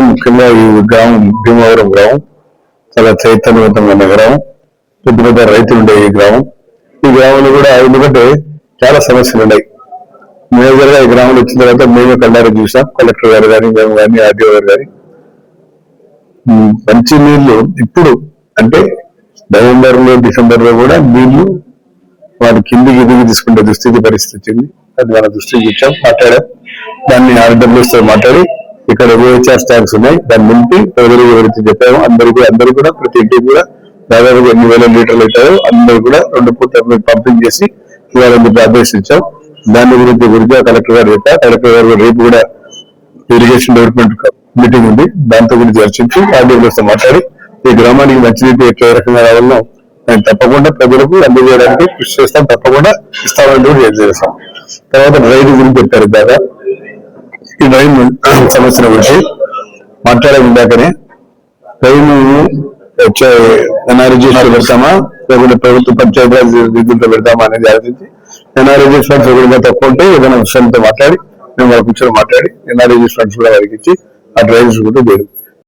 ముఖ్యంగా ఈ గ్రామం భీమవరం గ్రామం చాలా చైతన్యవంతమైన గ్రామం పెద్ద పెద్ద రైతులు ఉండే ఈ గ్రామం. ఈ గ్రామంలో కూడా ఎందుకంటే చాలా సమస్యలు ఉన్నాయి. మేజర్గా ఈ గ్రామంలో వచ్చిన తర్వాత మేమే కళ్ళారు చూసాం కలెక్టర్ గారు కానీ మేము కానీ ఆర్టీఓ గారు కానీ మంచి నీళ్ళు ఇప్పుడు అంటే నవంబర్లో డిసెంబర్లో కూడా నీళ్ళు వాటి కిందికి దిగి తీసుకుంటే దుస్థితి పరిస్థితి వచ్చింది అది మన దృష్టికి ఇచ్చాం మాట్లాడాం. దాన్ని ఆర్డబ్ల్యూస్ మాట్లాడి ఇక్కడ విహెచ్ఆర్ స్టాక్స్ ఉన్నాయి. దాన్ని నింపి ప్రజలు వివరించి చెప్పాము అందరికీ అందరూ కూడా ప్రతి ఇంటికి కూడా దాదాపు ఎన్ని వేల లీటర్లు అవుతాయో అందరూ కూడా రెండు పూట పంపింగ్ చేసి ఇవ్వాలని చెప్పి ఆదేశించాం. దాని గురించి గురించి కలెక్టర్ గారు చెప్పారు. కలెక్టర్ గారు రేపు కూడా ఇరిగేషన్ డెవలప్మెంట్ మీటింగ్ ఉంది. దాంతో గురించి చర్చించి ఆర్డబ్ల్యూస్ మాట్లాడి ఈ గ్రామానికి మంచినీటి ఎట్లా ఏ రకంగా రావాలో నేను తప్పకుండా ప్రజలకు అందజేయడానికి కృషి చేస్తాం. తప్పకుండా ఇస్తామని కూడా చేస్తాం తర్వాత రైతు గురించి చెప్పారు దాదాపు ఈ రైన్ సమస్యల గురించి మాట్లాడే ఇందాకనే రైన్ వచ్చే ఎన్ఆర్జీస్ పెడతామా? లేకుంటే ప్రభుత్వ పంచాయతీ నిధులతో పెడతామా అనేది ఆలోచించి ఎన్ఆర్జీస్ ఫండ్స్ ఎవరిగా తక్కువ ఉంటే ఏదైనా విషయంతో మాట్లాడి మేము వాళ్ళ కూర్చొని మాట్లాడి ఎన్ఆర్జీస్ ఫండ్స్ కూడా వారికి ఇచ్చి ఆ డ్రైవ్స్ కూడా జరుగుతుంది